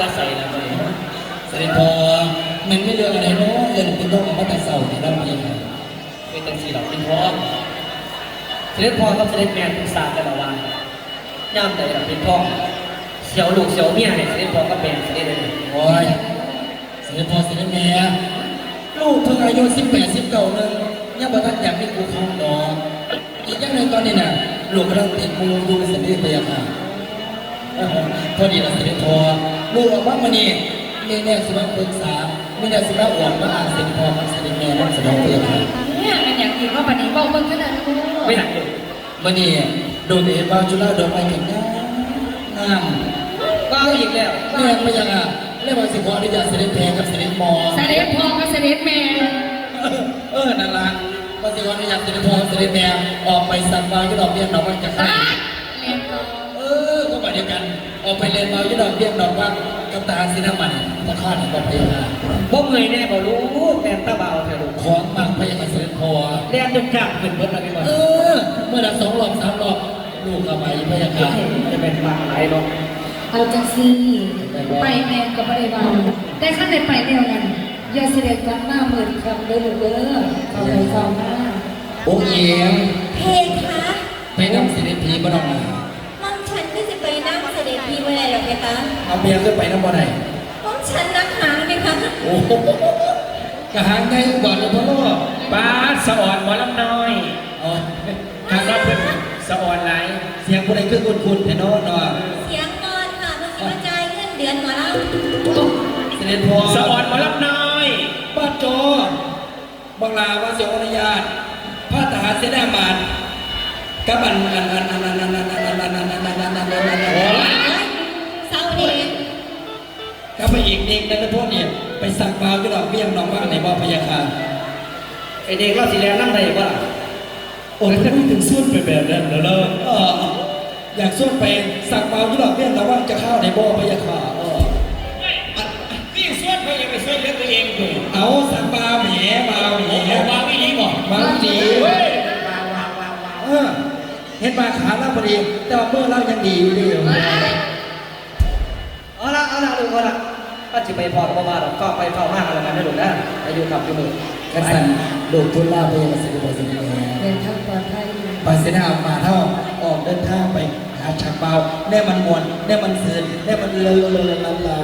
ตาใส่นะเลยเสด็จพอมันไม่เรื่องอะไรเนาะเรื่องเป็นต้องมาต่เสาร์ที่เราเองไงเป็นจังสีดอกเป็นพอเสด็จพ่อกับเสด็จแม่ปรึกษากันล้วว่าย่ามใดเราเป็นพ่อเสียวลูกเสียวเมียเนี่ยเสด็จพ่อกับแม่เสด็จเลยโอ้ยเสด็จพอเสด็จแม่ลูกเพิ่งอายุสิบแปดสิบเก้านึงยังบ่ทันอยากมีกูเข้าดอกอีกอย่างหนึ่งตอนนี้น่ะลูกกำลังติดมูดูเสด็จเตียค่ะ พอดีเราเสด็จพอลูกออกมาวันนี้มีแนวสิมาปรึกษาไมีแนวสิมาอวดว่านเสด็จพอกับเสด็จแม่นั่นเสด็จเตียค่ะเนี่ยเป็นอย่างที่ว่าวันนี้บอกเบิ่งขนาดนู้นไม่หนักเลยวันนี้โดนเห็นว่าจุฬาโดนไปเห็นงามก็เอาอีกแล้วเรียไม่ยังอะเรียกว่าสิขออนุญาตเสด็จแพงกับเสด็จมอเสด็จพอกับเสด็จแม่เออนั่นละว่าสิขออนุญาตเสด็จพอเสด็จแม่ออกไปสั่งวางที่ดอกเบี้ยดอกว่าจะอะขา ออกไปเรียนมาที่ดอกเบี้ยดอกว่ากับตาสิน้ำมันพอข้าถึงบอกพยานาบ่เมื่อยแน่บ่รู้แต่ตาเบาเถอะลูกของมากพยานาเสด็จพอเรียนจนกล้ามขึ้นเบิดแล้วพี่บอลเออเมื่อดับสองรอบสามรอบลูกกับไปพยานาจะเป็นปากไหลเนาะเอาจังซี่ไปแม่ก็บ่ได้ว่าแต่ขั้นได้ไปแล้วนั่นอย่าเสด็จกันหน้ามืดคำเด้อลูกเด้อเข้าไปเข้ามาโอ้เอียงเพคะไปนำเสด็จพีบ้านมา ห้องฉันก็จะไปนั่งเสด็จพี่เมื่อ ไรหรอเพคะเอาเมียก็ไปน้ำบ่อไหนห้องฉันนักหางเพคะโอ้โหกระหางไงก่อนเลยพ่อป้าสะอ่อนหมอลำน้อยอ๋อทางรับเป็นสะอ่อนไหลเสียงผู้ใดคือคุณคุณแต่โน้นเนาะเสียงนอนค่ะเพื่อสิมาจ่ายเงินเดือนหมอลเสด็จพอสะอ่อนหมอลำน้อยป้าโจบังลาว่าเสียงอนุญาตพระทหารเสนาบาตกับอันอันอันอันอันอันอันอันอันอันอันอันอันอันอัน กับไปอีกเด็กนั่นพวกเนี่ยไปสั่งเมาที่ดอกเบี้ยน้องว่าในบ่อพยาคาไอเด็กเราสิแลนน้ำใดบ่ล่ะโอ้ยจะพูดถึงส่วนไปแบบนั้นแล้วเนอะเอออยากส่วนไปสั่งเมาที่ดอกเบี้ยน้องว่าจะเข้าในบ่อพยาคาเออนี่ส่วนไปยังไปช่วยเหลือตัวเองอยู่เอาสั่งเมาแหมเมาแหมผมว่าไม่ดีบ่บางทีเฮ้ยเออเห็นมาขาเราพอดีแต่ว่าเมื่อเรายังดีอยู่ดีอยู่เอาละเอาละลูกเอาละ ก็จะไปพอกับบ้านเราก็ไปเฝ้ามากอะไรกันนะลูกนะอายุกับอยู่มือกันสั่นลูกทุนลาไปยังสิบสิบแเดินทางปลอดภัยปาเสนามาเท่าออกเดินทางไปหาฉากเบาแน่มันมวนแน่มันเสือนแน่มันเลอเลอลาลา